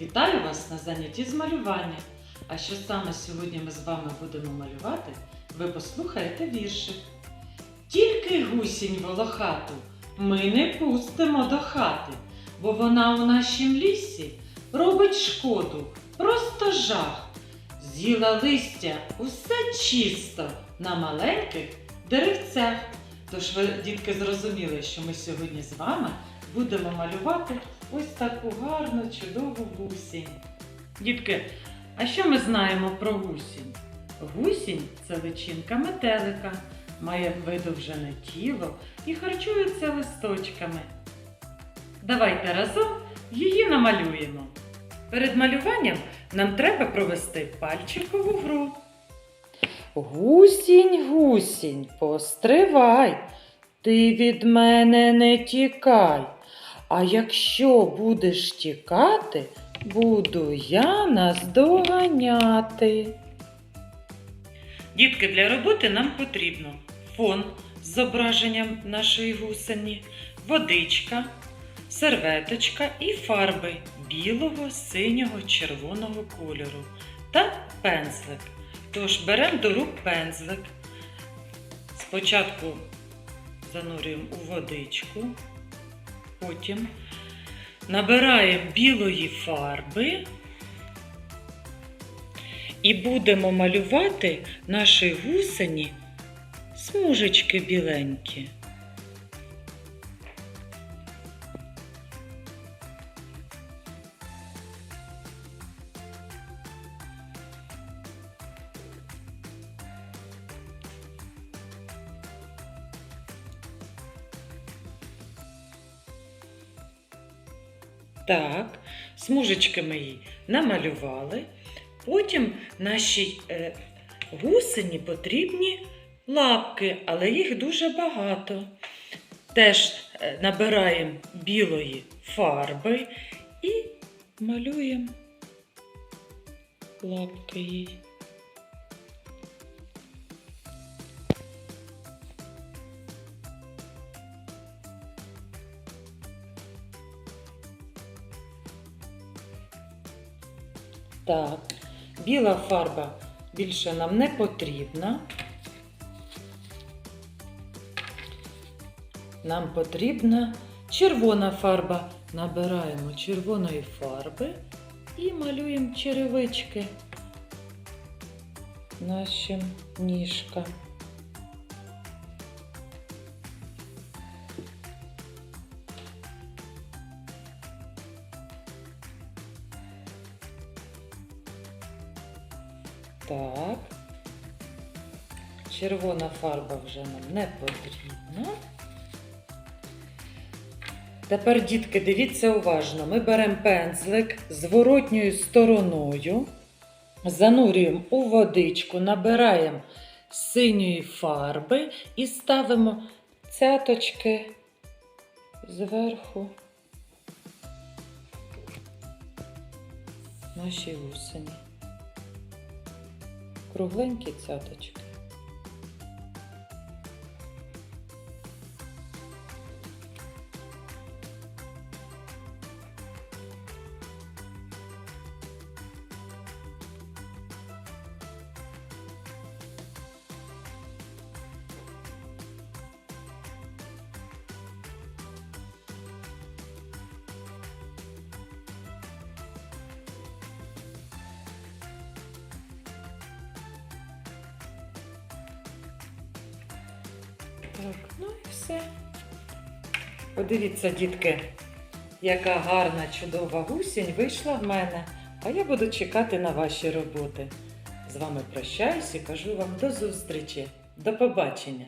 Вітаю вас на занятті з малювання. А що саме сьогодні ми з вами будемо малювати, ви послухаєте віршик. Тільки гусінь волохату ми не пустимо до хати, бо вона у нашім лісі робить шкоду, просто жах. З'їла листя усе чисто на маленьких деревцях. Тож ви, дітки, зрозуміли, що ми сьогодні з вами будемо малювати ось таку гарну, чудову гусінь. Дітки, а що ми знаємо про гусінь? Гусінь це личинка метелика, має видовжене тіло і харчується листочками. Давайте разом її намалюємо. Перед малюванням нам треба провести пальчикову гру. Гусінь, гусінь, постривай, ти від мене не тікай. А якщо будеш тікати, буду я наздоганяти. Дітки, для роботи нам потрібно фон з зображенням нашої гусені, водичка, серветочка і фарби білого, синього, червоного кольору та пензлик. Тож беремо до рук пензлик. Спочатку занурюємо у водичку, потім набираємо білої фарби і будемо малювати наші гусені смужечки біленькі. Так, смужечки ми її намалювали. Потім нашій е, гусені потрібні лапки, але їх дуже багато. Теж е, набираємо білої фарби і малюємо лапки їй. Так, біла фарба більше нам не потрібна. Нам потрібна червона фарба. Набираємо червоної фарби і малюємо черевички нашим ніжкам. Так. Червона фарба вже нам не потрібна. Тепер, дітки, дивіться уважно. Ми беремо пензлик зворотньою стороною, занурюємо у водичку, набираємо синьої фарби і ставимо цяточки зверху нашій гусені кругленькі цяточки. Так, ну і все. Подивіться, дітки, яка гарна, чудова гусінь вийшла в мене. А я буду чекати на ваші роботи. З вами прощаюсь і кажу вам до зустрічі. До побачення!